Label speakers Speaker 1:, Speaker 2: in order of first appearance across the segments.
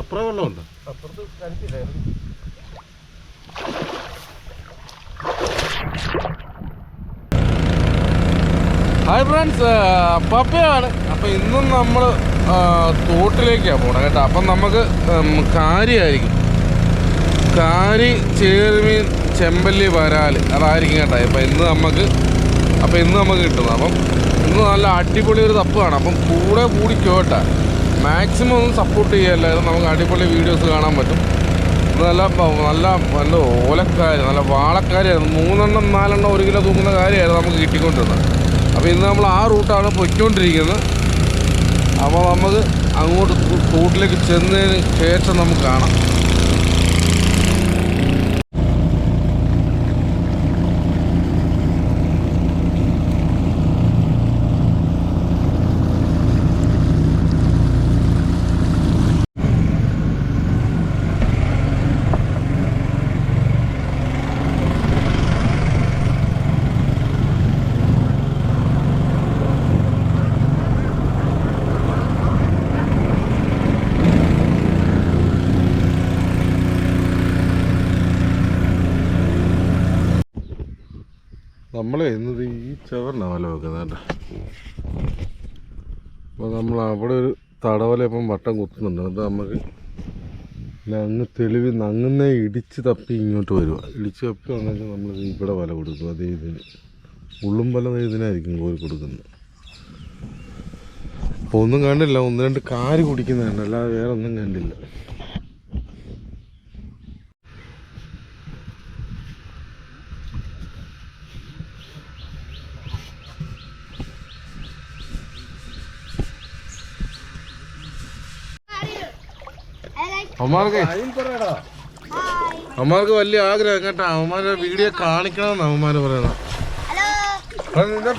Speaker 1: അപ്പുറം വെള്ളമുണ്ട്
Speaker 2: അപ്പുറത്ത് കരച്ചില്ലായിരുന്നു
Speaker 1: ഹായ് ഫ്രണ്ട്സ് പപ്പയാണ്. അപ്പം ഇന്നും നമ്മൾ തോട്ടിലേക്കാണ് പോകണം കേട്ടോ. അപ്പം നമുക്ക് ഉം, കാരിയായിരിക്കും കാരി ചേർമീൻ ചെമ്പല്ലി വരാൽ അതായിരിക്കും കേട്ടോ. ഇപ്പൊ ഇന്ന് നമുക്ക് അപ്പം ഇന്ന് നമുക്ക് കിട്ടുന്നത്. അപ്പം ഇന്ന് നല്ല അടിപൊളി ഒരു തപ്പാണ്. അപ്പം കൂടെ കൂടി കേട്ടെ. മാക്സിമം ഒന്ന് സപ്പോർട്ട് ചെയ്യല്ലായിരുന്നു നമുക്ക് അടിപൊളി വീഡിയോസ് കാണാൻ പറ്റും. നല്ല നല്ല നല്ല ഓലക്കാരി നല്ല വാളക്കാരിയായിരുന്നു മൂന്നെണ്ണം നാലെണ്ണം ഒരു കിലോ തൂക്കുന്ന കാര്യമായിരുന്നു നമുക്ക് കിട്ടിക്കൊണ്ടിരുന്നത്. അപ്പോൾ ഇന്ന് നമ്മൾ ആ റൂട്ടാണ് പൊയ്ക്കൊണ്ടിരിക്കുന്നത്. അപ്പോൾ നമുക്ക് അങ്ങോട്ട് റൂട്ടിലേക്ക് ചെന്നതിന് ശേഷം നമുക്ക് കാണാം നമ്മൾ ഇന്നത് ഈ ചവറിനാണ് വല വെക്കുന്നത് അപ്പോൾ നമ്മൾ അവിടെ ഒരു തടവല ഇപ്പം വട്ടം കുത്തുന്നുണ്ട്. അത് നമുക്ക് അങ്ങ് തെളിവ് നങ്ങുന്ന ഇടിച്ച് തപ്പി ഇങ്ങോട്ട് വരിക ഇടിച്ച് തപ്പി വന്നിട്ട് നമ്മൾ ഇവിടെ വല കൊടുക്കും. അതേ ഇതിന് ഉള്ളും വല ഇതിനായിരിക്കും കോരി കൊടുക്കുന്നത്. അപ്പോൾ ഒന്നും കണ്ടില്ല. ഒന്ന് രണ്ട് കാര് കുടിക്കുന്നതാണ് അല്ലാതെ വേറെ ഒന്നും കണ്ടില്ല. അമ്മമാർക്ക് വലിയ ആഗ്രഹം കേട്ടോ. അവന്മാരെ വീഡിയോ കാണിക്കണമെന്ന് അവന്മാര് പറയണം. നിന്റെ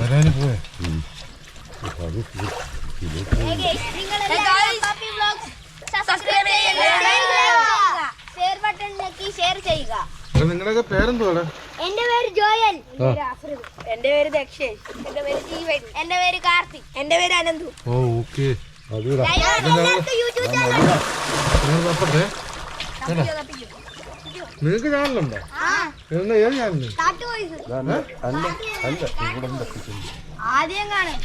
Speaker 1: വരാന് പോയെ. നിങ്ങളുടെയൊക്കെ പേരെന്തുവാണ്
Speaker 3: എന്റെ പേര് ജോയൽ. എന്റെ പേര് ദക്ഷേഷ് എന്റെ പേര് ജീവൻ. എന്റെ പേര് കാർത്തിക് എന്റെ പേര് അനന്തു.
Speaker 1: ഓ ഓക്കെ. നിങ്ങൾക്ക് ചാനലുണ്ടോ? ഏത്
Speaker 2: ചാനൽ?
Speaker 3: ആദ്യം കാണും.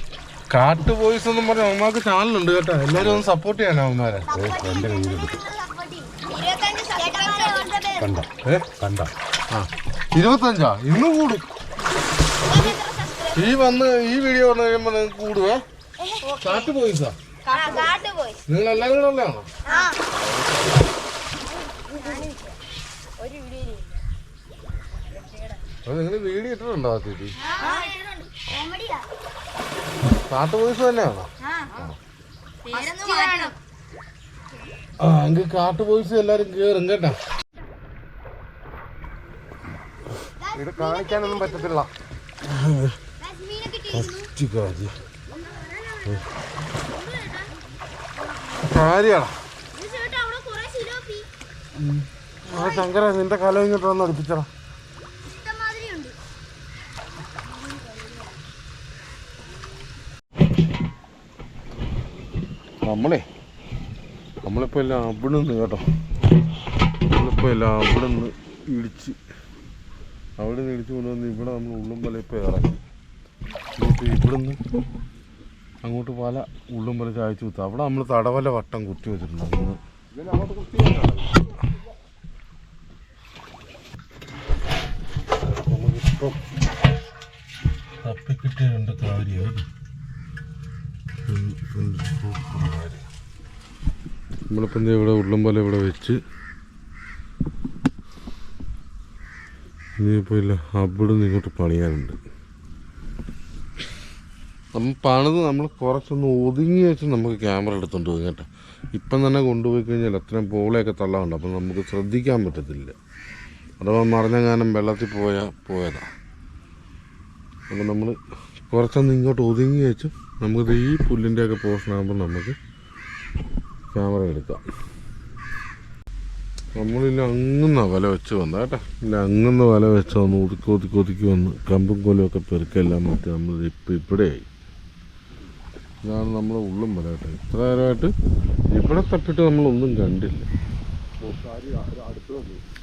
Speaker 1: കാട്ടു എന്നും പറഞ്ഞ അവന്മാർക്ക് ചാനലുണ്ട് കേട്ടോ. എല്ലാരും ഒന്ന് സപ്പോർട്ട് ചെയ്യാൻ അവന്മാരെ.
Speaker 2: കണ്ട?
Speaker 1: ഏ
Speaker 2: കണ്ട?
Speaker 1: ആ. ഇരുപത്തഞ്ചാ? ഇന്ന് കൂടും. ഈ വന്ന് ഈ വീഡിയോ വന്നു കഴിയുമ്പോ നിങ്ങൾക്ക് കൂടുവേ? കാട്ടു ബോയ്സാ
Speaker 3: കാട്ടു പോയി
Speaker 1: നിങ്ങൾ എല്ലാവരും കൂടെ ഉള്ളതാണോ? നിങ്ങൾ വീഡിയോ ഇട്ടിട്ടുണ്ടോ ചേച്ചി കാട്ടു ബോയ്സ് തന്നെയാണോ? ആ എങ്കിൽ കാട്ടു പോയിസ് എല്ലാരും കേറും കേട്ടാ. ഇത് കാണിക്കാനൊന്നും പറ്റത്തില്ല. ആ ശങ്കര നിന്റെ കല ഇങ്ങോട്ട് വന്ന് അടുപ്പിച്ചടാ. നമ്മളെ നമ്മളിപ്പോൾ എല്ലാം അവിടെ നിന്ന് കേട്ടോ. നമ്മളിപ്പോൾ എല്ലാം അവിടെ നിന്ന് ഇടിച്ച് അവിടെ ഇടിച്ച് കൊണ്ടുവന്ന് ഇവിടെ നമ്മൾ ഉള്ളുമ്പല ഇപ്പോൾ ഇറങ്ങി എന്നിട്ട് ഇവിടുന്ന് അങ്ങോട്ട് പല ഉള്ളുമ്പല ചായച്ചു കുത്തുക അവിടെ നമ്മൾ തടവല വട്ടം കുത്തി വെച്ചിട്ടുണ്ട് അന്ന് നമുക്കിപ്പം തപ്പിക്കിട്ടിയ രണ്ട് കാര്യമാണ് നമ്മളിപ്പം ഇവിടെ ഉള്ളുമ്പല ഇവിടെ വെച്ച് ഇനിയിപ്പോൾ ഇല്ല അവിടെ നിന്ന് ഇങ്ങോട്ട് പണിയാനുണ്ട്. നമ്മൾ പണിത് നമ്മൾ കുറച്ചൊന്ന് ഒതുങ്ങി വെച്ച് നമുക്ക് ക്യാമറ എടുത്തുകൊണ്ട് പോകും കേട്ടോ. ഇപ്പം തന്നെ കൊണ്ടുപോയി കഴിഞ്ഞാൽ അത്രയും പോളയൊക്കെ തള്ളാറുണ്ട് അപ്പം നമുക്ക് ശ്രദ്ധിക്കാൻ പറ്റത്തില്ല. അഥവാ മറിഞ്ഞ ഗാനം വെള്ളത്തിൽ പോയാൽ പോയതാ. അപ്പം നമ്മൾ കുറച്ചൊന്ന് ഇങ്ങോട്ട് ഒതുങ്ങി വെച്ച് നമുക്ക് ഈ പുല്ലിന്റെയൊക്കെ പോർഷൻ ആകുമ്പോൾ നമുക്ക് ക്യാമറ എടുക്കാം. നമ്മളില്ല അങ്ങുന്ന വല വെച്ച് വന്ന കേട്ടോ. ഇല്ല അങ്ങുന്ന വല വെച്ച് വന്ന് ഒതുക്കി ഒതുക്കി ഒതുക്കി വന്ന് കമ്പും കൊലമൊക്കെ പെരുക്കെല്ലാം മാറ്റി നമ്മൾ ഇപ്പം ഇവിടെയായി. ഇതാണ് നമ്മുടെ ഉള്ളും വല കേട്ടോ. ഇത്ര നേരമായിട്ട് ഇവിടെ തട്ടിട്ട് നമ്മളൊന്നും കണ്ടില്ല.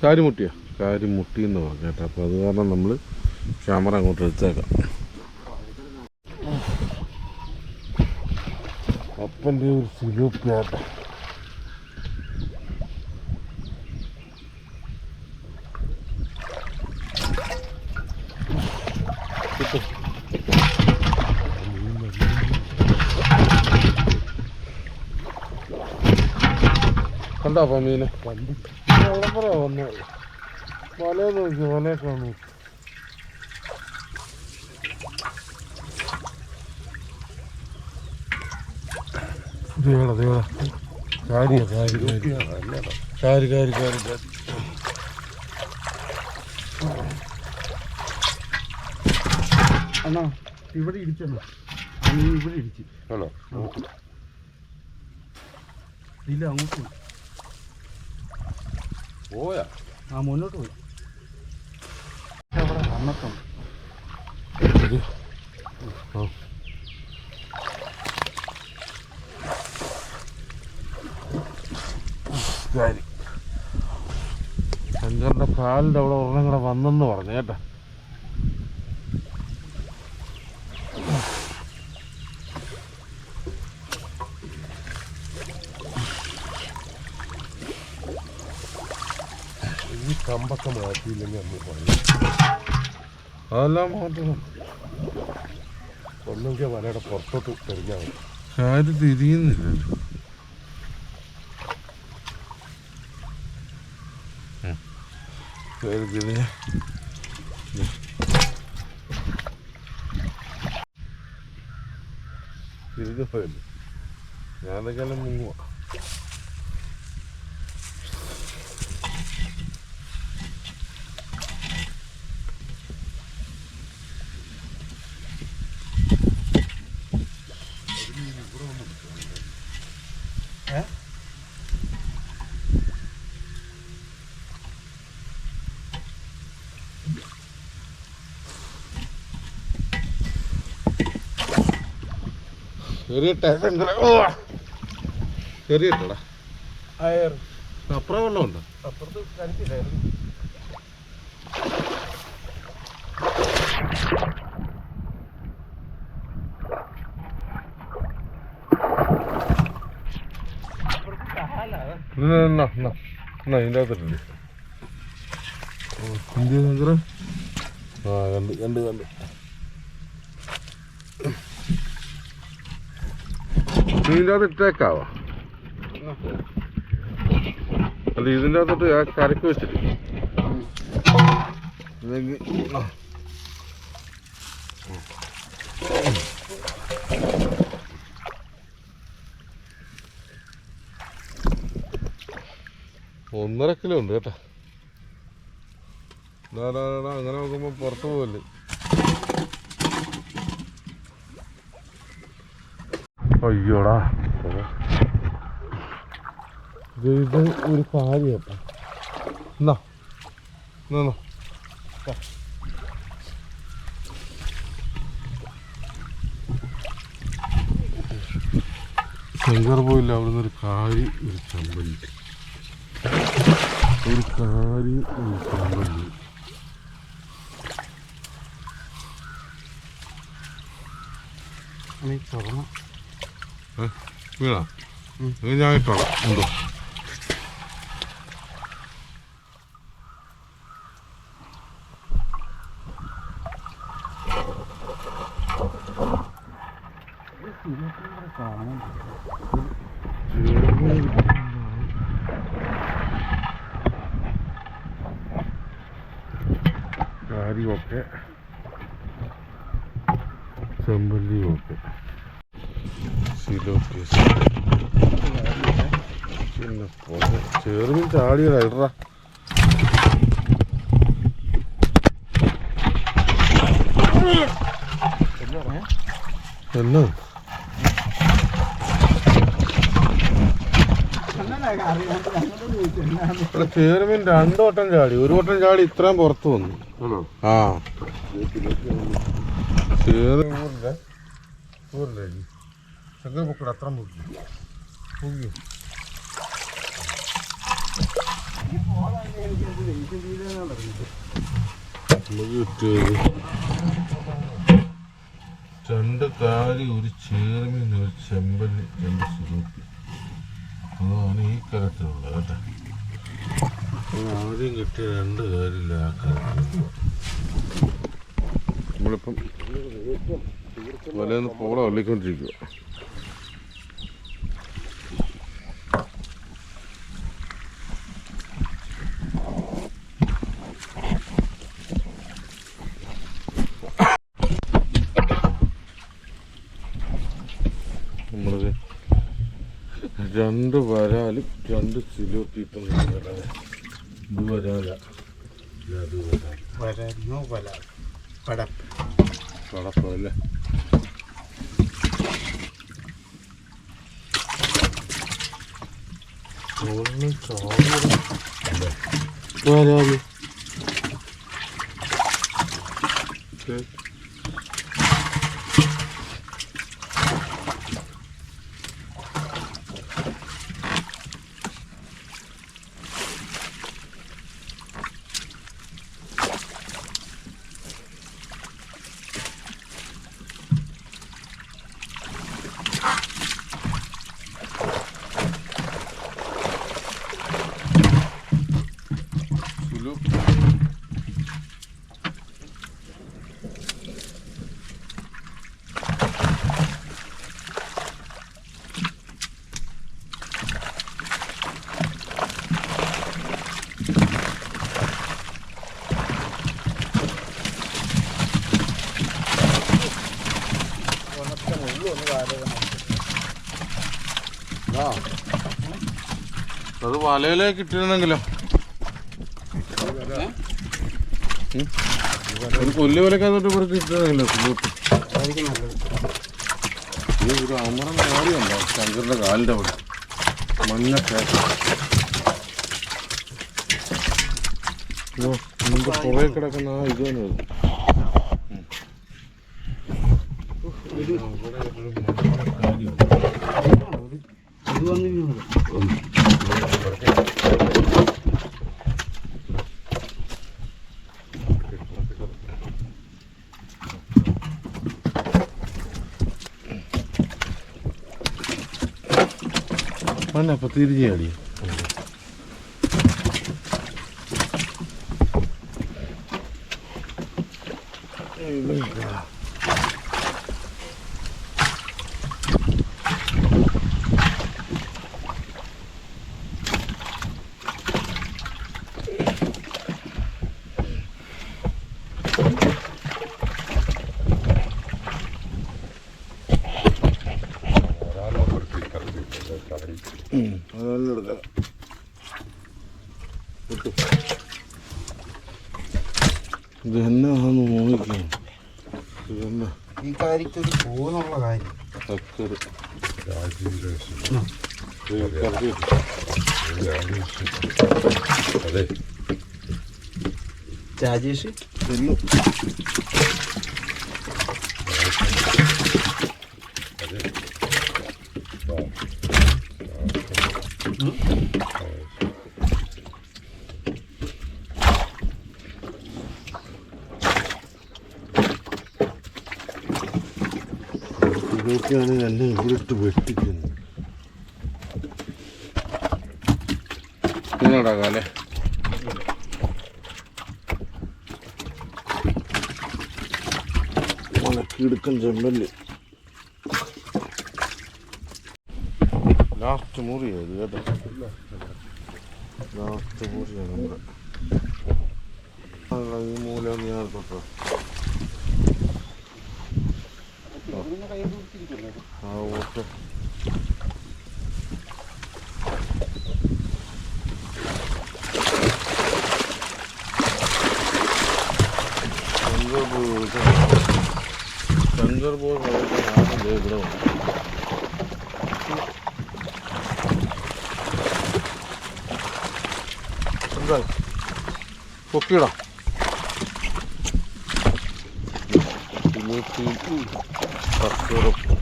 Speaker 1: കാരിമുട്ടിയാ? കാരിമുട്ടി എന്ന് പറഞ്ഞു കേട്ടോ. അപ്പോൾ അത് കാരണം നമ്മൾ ക്യാമറ അങ്ങോട്ട് എടുത്തേക്കാം. അപ്പന്റെ ഒരു സിലൂപ്പിയാട്ടെ കണ്ടോ അപ്പം മീനെ അവിടെ പറയാ വന്ന്. വല നോക്കി വലയൊക്കെ വന്നു ദേവടാ ദേവടാ കാരിയ കാരി കാരി കാരി. കാരി കാരി
Speaker 2: അണ്ണാ ഇവിടെ അന്ന് ഇവിടെ ഇടിച്ച്
Speaker 1: ആണോ?
Speaker 2: ഇല്ല അങ്ങോട്ട് പോയി. ആ മുന്നോട്ട് പോയി. അവിടെ വന്നിട്ടുണ്ട്
Speaker 1: ശരി. അവിടെ ഒരെണ്ണം കൂടെ വന്നെന്ന് പറഞ്ഞു കേട്ടാ
Speaker 2: ഈ കമ്പൊക്കെ മാറ്റിയില്ലെങ്കിൽ അന്ന് പറയും
Speaker 1: അതെല്ലാം മാറ്റണം
Speaker 2: ഒന്നെങ്കിൽ വലയുടെ പുറത്തോട്ട് തെറിഞ്ഞാൽ മതി.
Speaker 1: കാര് തിരിയുന്നില്ലല്ലോ ഞാനൊക്കെ മുങ്ങുക
Speaker 2: അയർ
Speaker 1: അപ്പുറം വെള്ളമുണ്ടോ
Speaker 2: അപ്പുറത്ത് കരുത്തില്ലായിരുന്നു
Speaker 1: ഇതിന്റെ അകത്തിട്ടുണ്ട്. ഇന്ത്യ ആ കണ്ട് കണ്ട് കണ്ട്. ഇതിന്റെ അകത്ത് ഇട്ടേക്കാവാ അല്ല ഇതിന്റെ അകത്തോട്ട് ആ കരക്ക് വെച്ചിട്ട്. ഒന്നര കിലോ ഉണ്ട് കേട്ടോ. അങ്ങനെ നോക്കുമ്പോ പുറത്തു പോവല്ലേ? അയ്യോടാ ഇത് ഒരു കാര്യപ്പ എന്നാ. ദാ. ശങ്കർ പോയില്ല അവിടുന്ന് ഒരു കാരി ഒരു ചമ്പല്ലി ഒരു കാരി ഒരു ചമ്പല്ലി
Speaker 2: നീ തുറന്നു
Speaker 1: വീണാ ഇത് ഞാൻ ഇട്ടോളാം ഉണ്ടോ കാര്യമൊക്കെ ചെമ്പല്ലിയും ഒക്കെ സിലോപ്പിയസ് പിന്നെ പോലെ ചാടിയതാ ഇടറാ. എന്നാ? ഇവിടെ ചേർമീൻ രണ്ടു വട്ടം ചാടി. ഒരു വട്ടം ചാടി ഇത്രയും പുറത്തു വന്നു. ആ. ചേർമീന്റെ ഊരില്ലേ? ചങ്ങ പൊക്കട അത്ര പൊക്കി. രണ്ട് കാലി ഒരു ചേർമീൻ ഒരു ചെമ്പല്ലി രണ്ട് സുഖി അതാണ് ഈ കരത്തിലുള്ളത് കേട്ടോ. ആദ്യം കിട്ടിയ രണ്ട് കാര്യമില്ല ആ കരത്തിൽ. നമ്മളിപ്പം വലയെന്ന് പോള വള്ളിക്കൊണ്ടിരിക്കുക നമ്മളത് രണ്ട് വരാലും രണ്ട് സിലോപ്പിട്ടും ഇത് വരാല ഇത് അത് വരാല
Speaker 2: വരാനോ വല പടപ്പ്
Speaker 1: കടപ്പല്ലേ വരാൽ സിലോപ്പി ആ അത് വലയിലേ ഉം. ഒരു കൊല്ലി വലക്ക് അതിട്ട് ഇവിടെ ഇത് ഒരു അമരം കാര്യമുണ്ടോ ശങ്കറിന്റെ കാലിന്റെ അവിടെ. മഞ്ഞ പുറകെ കിടക്കുന്ന ആ ഇത് തന്നെ ഒരു മഞ്ഞ കാര്യമുണ്ട്.
Speaker 2: ഇത് വന്നിരുന്നത്
Speaker 1: മണ്ണ അപ്പൊ തിരിഞ്ഞു ചാടി അതെല്ലാം എടുക്കാം കിട്ടും. ഇത് എന്നാന്ന് നോക്കാം ഇത് എന്നാ
Speaker 2: ഈ കാര്യത്തിൽ പോകുന്നുള്ള കാര്യം
Speaker 1: ചക്കര്
Speaker 4: അതെ.
Speaker 2: രാജേഷ്
Speaker 1: ഇതൊക്കെയാണ് എന്നെ ഇവിടെ ഇട്ട് വെട്ടിക്കുന്നത് കാലേ? മലക്കിടുക്കൻ ചെമ്പൽ ലാസ്റ്റ് മുറിയത് കേട്ടോ ലാസ്റ്റ് മുറിയാണ് നമ്മുടെ. ഈ മൂല ഞാൻ ആ ഓക്കെ ശങ്കർ പോയി വിളിക്കണം ശങ്കർ പോയി വിളിക്കാൻ ആരും ദേ ഇവിടെ വന്നു എന്തായി പൊക്കിയിടാം ഇരുന്നൂറ്റി പത്ത് ഉറുപ്പ്.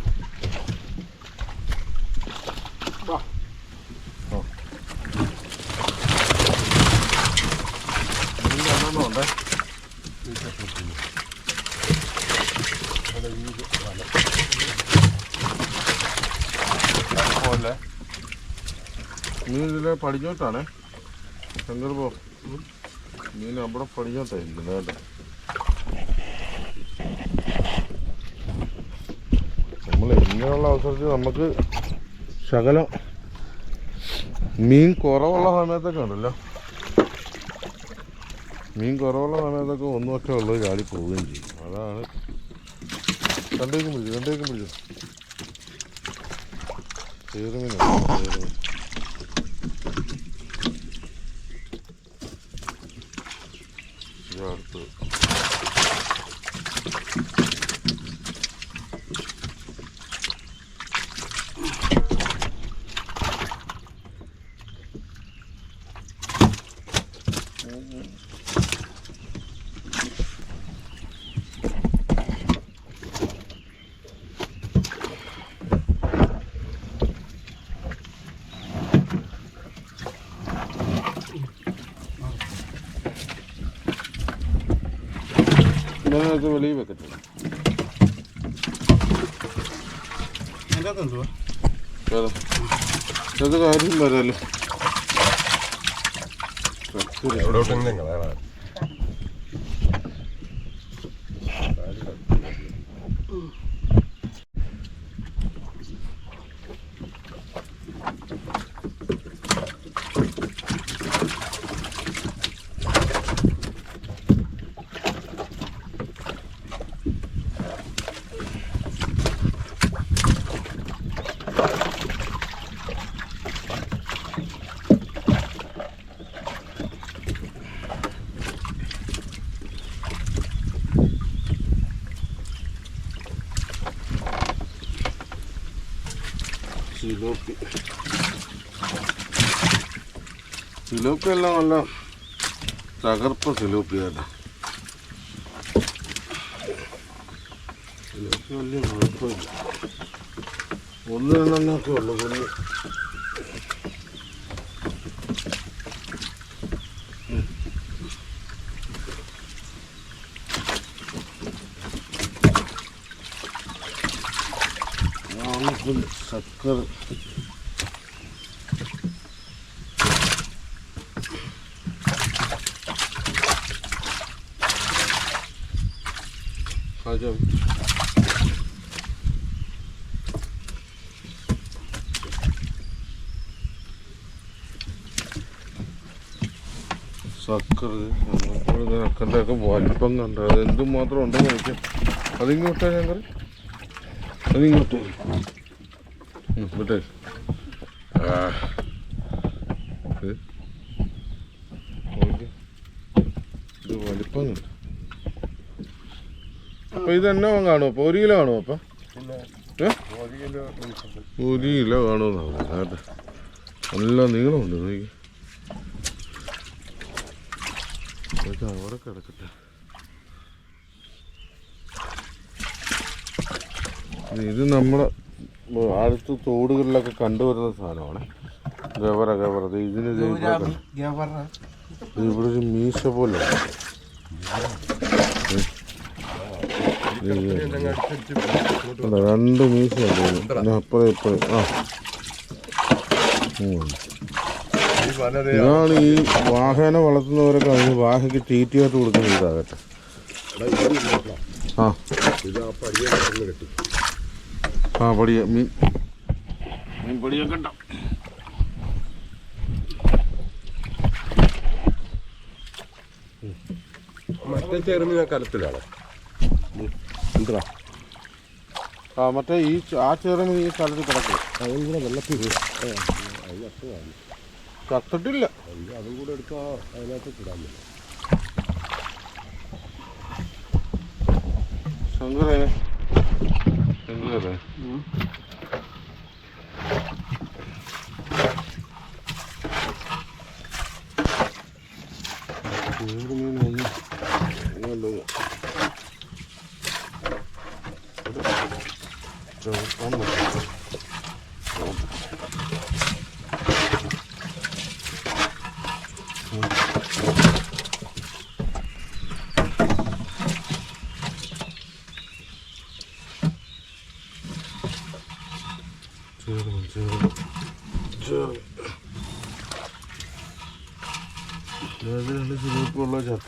Speaker 1: മീൻ ഇതിലെ പടിഞ്ഞോട്ടാണേ. സന്ദർഭോ മീൻ അവിടെ പടിഞ്ഞോട്ടായിരിക്കും കേട്ടോ. നമ്മൾ ഇങ്ങനെയുള്ള അവസരത്തിൽ നമുക്ക് ശകലം മീൻ കുറവുള്ള സമയത്തൊക്കെ ഉണ്ടല്ലോ. മീൻ കുറവുള്ള സമയത്തൊക്കെ ഒന്നുമൊക്കെ ഉള്ളത് ചാടി പോവുകയും ചെയ്യും. അതാണ് രണ്ടേക്കും പിടിച്ചു രണ്ടേക്കും പിടിച്ചു. ചേറുമീനാണ് ചേറുമീൻ ジャーと。ഇതിനകത്ത് വെളിയിൽ വെക്കട്ടെ? ഇത് കാര്യം വരാലോ
Speaker 2: എവിടോട്ടെങ്കിലും കളയണം
Speaker 1: സിലോപ്പി. സിലോപ്പി എല്ലാം നല്ല തകർപ്പ സിലോപ്പി കേട്ടോ സിലോപ്പി വലിയ കുഴപ്പമില്ല. ഒന്ന് രണ്ടെണ്ണമൊക്കെ ഉള്ളു ശർക്കര Hacım. സക്കർ സക്കറിന്റെ ഒക്കെ വലിപ്പം കണ്ട അത് എന്തുമാത്രം ഉണ്ടെന്ന് നോക്കിയാൽ അതിങ്ങോട്ടാ ഞങ്ങൾ അതിങ്ങോട്ട്. ഉം, വിട്ടേ ഇത് നോക്കിയേ. ഇത് വലിപ്പം കണ്ടോ അപ്പൊ ഇത് കാണുമോ അപ്പൊ ഒരു കിലോ കാണുമോ അപ്പൊ?
Speaker 2: ഒരു കിലോ
Speaker 1: കാണുമെന്നാണ് കേട്ടോ നല്ല നീളമുണ്ട് നോക്കി അവിടെ കിടക്കട്ടെ. ഇത് നമ്മുടെ അടുത്ത് തോടുകളിലൊക്കെ കണ്ടുവരുന്ന സാധനമാണ്. ഗവറ ഗവറ. ഇതിന് ഇവിടെ ഒരു മീശ പോലെ രണ്ട് മീശ അപ്പുറം ഇപ്പുറം. ആ. ഇതാണ് ഈ വാഹന വളർത്തുന്നവരൊക്കെ അതിന് വാഹയ്ക്ക് തീറ്റയായിട്ട് കൊടുക്കുന്ന ഇതാകട്ടെ. ആ.
Speaker 2: ആ പടിയ
Speaker 1: മീൻ. മീൻ പടിയൊക്കെ ഉണ്ടാവും
Speaker 2: മറ്റേ ചെറുമീൻ കലത്തിലാണ്? എന്താ
Speaker 1: ആ മറ്റേ ഈ ആ ചെറുമീൻ ഈ സ്ഥലത്ത് കിടക്കും.
Speaker 2: അതും കൂടെ വെള്ളത്തിൽ
Speaker 1: ചത്തിട്ടില്ല.
Speaker 2: അതും കൂടെ എടുത്താൽ അതിനകത്ത് കിടാൻ പറ്റും.
Speaker 1: ശങ്കരേ. Hum. Puro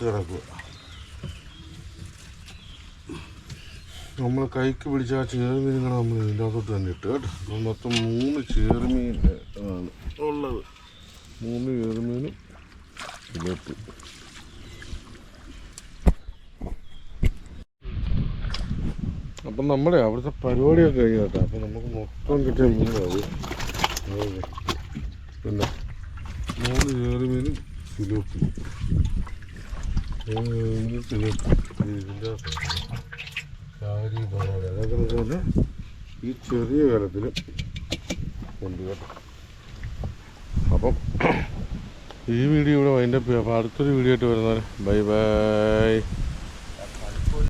Speaker 1: കിടക്കുക നമ്മൾ കൈക്ക് പിടിച്ച ആ ചേർമീനുകളെ നമ്മൾ ഇതിന്റെ അകത്തോട്ട് തന്നെ ഇട്ട് കേട്ടോ. മൊത്തം മൂന്ന് ചേർമീൻ ആണ്. ഉള്ളത് മൂന്ന് ചേർമീനും ഇതിലേക്ക് അപ്പം നമ്മുടെ അവിടുത്തെ പരിപാടിയൊക്കെ കഴിഞ്ഞു കേട്ടോ. അപ്പം നമുക്ക് മൊത്തം കിട്ടിയ മീനാവും പിന്നെ മൂന്ന് ചേർമീനും സിലോപ്പി മൂന്ന് ചേറുമീനും സിലോപ്പി ഇതിന്റെ ഈ ചെറിയ കാലത്തിൽ ഉണ്ട് കേട്ടോ അപ്പം ഈ വീഡിയോ ഇവിടെ വൈൻഡപ്പ് ചെയ്യാം. അപ്പോൾ അടുത്തൊരു വീഡിയോ ആയിട്ട് വരുന്നവരെ ബൈ ബൈ.